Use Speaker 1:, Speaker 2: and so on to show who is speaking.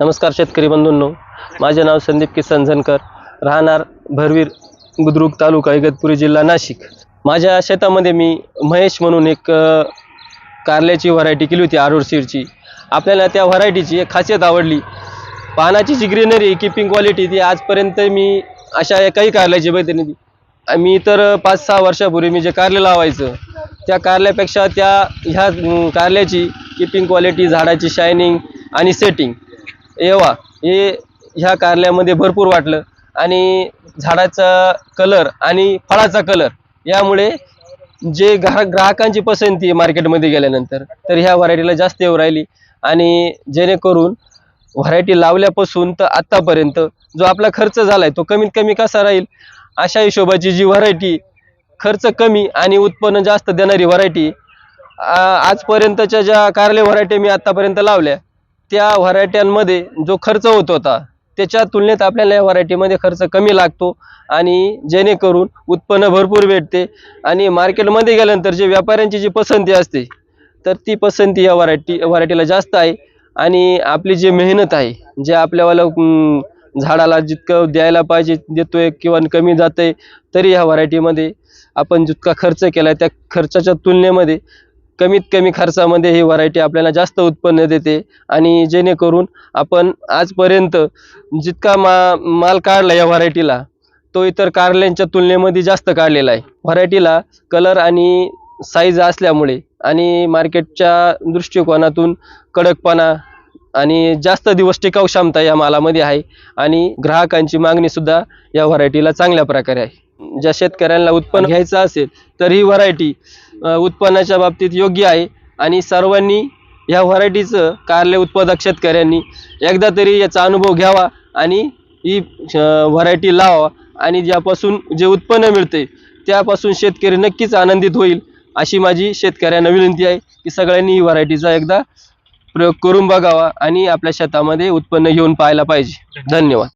Speaker 1: नमस्कार शेतकरी बंधूंनो. माझे नाव संदीप किसन झनकर. राहणार भरवीर बुद्रुक तालुका इगतपुरी जिल्हा नाशिक. माझ्या शेतामध्ये मी महेश म्हणून एक कारल्याची व्हरायटी केली होती आरोडशीरची सीडची. आपल्याला त्या व्हरायटीची एक खासियत आवडली. पानाची जी ग्रीनरी किपिंग क्वालिटी ती आजपर्यंत मी अशा एकाही कारल्याची बघितली नाही. मी तर पाच सहा वर्षापूर्वी मी जे कारले लावायचं त्या कारल्यापेक्षा त्या ह्या कारल्याची किपिंग क्वालिटी झाडाची शायनिंग आणि सेटिंग येवा. हे ह्या कारल्यामध्ये भरपूर वाटलं. आणि झाडाचा कलर आणि फळाचा कलर यामुळे जे ग्रा ग्राहकांची पसंती आहे मार्केटमध्ये गेल्यानंतर तर ह्या व्हरायटीला जास्त येऊ राहिली. आणि जेणेकरून व्हरायटी लावल्यापासून तर आत्तापर्यंत जो आपला खर्च झाला आहे तो कमीत कमी कसा राहील? अशा हिशोबाची जी व्हरायटी खर्च कमी आणि उत्पन्न जास्त देणारी व्हरायटी आजपर्यंतच्या ज्या कारले व्हरायटी मी आत्तापर्यंत लावल्या त्या व्हरायट्यांमध्ये जो खर्च होत होता त्याच्या तुलनेत आपल्याला या व्हरायटीमध्ये खर्च कमी लागतो आणि जेणेकरून उत्पन्न भरपूर भेटते आणि मार्केटमध्ये गेल्यानंतर जे व्यापाऱ्यांची जी पसंती असते तर ती पसंती या व्हरायटी व्हरायटीला जास्त आहे आणि आपली जी मेहनत आहे जे आपल्यावाला झाडाला जितकं द्यायला पाहिजे देतोय किंवा कमी जातंय तरी ह्या व्हरायटीमध्ये आपण जितका खर्च केला त्या खर्चाच्या तुलनेमध्ये कमीत कमी खर्चामध्ये ही व्हरायटी आपल्याला जास्त उत्पन्न देते. आणि जेणेकरून आपण आजपर्यंत जितका मा माल काढला या व्हरायटीला तो इतर कारल्यांच्या तुलनेमध्ये जास्त काढलेला आहे. व्हरायटीला कलर आणि साईज असल्यामुळे आणि मार्केटच्या दृष्टिकोनातून कडकपणा आणि जास्त दिवस टिकाऊ क्षमता या मालामध्ये आहे आणि ग्राहकांची मागणीसुद्धा या व्हरायटीला चांगल्या प्रकारे आहे. ज्या शेतकऱ्यांना उत्पन्न घ्यायचं असेल तर ही व्हरायटी उत्पन्नाच्या बाबतीत योग्य आहे. आणि सर्वांनी ह्या व्हरायटीचं कारले उत्पादक शेतकऱ्यांनी एकदा तरी याचा अनुभव घ्यावा आणि ही व्हरायटी लावा आणि ज्यापासून जे उत्पन्न मिळते त्यापासून शेतकरी नक्कीच आनंदित होईल अशी माझी शेतकऱ्यांना विनंती आहे की सगळ्यांनी ही व्हरायटीचा एकदा प्रयोग करून बघावा आणि आपल्या शेतामध्ये उत्पन्न घेऊन पाहायला पाहिजे. धन्यवाद.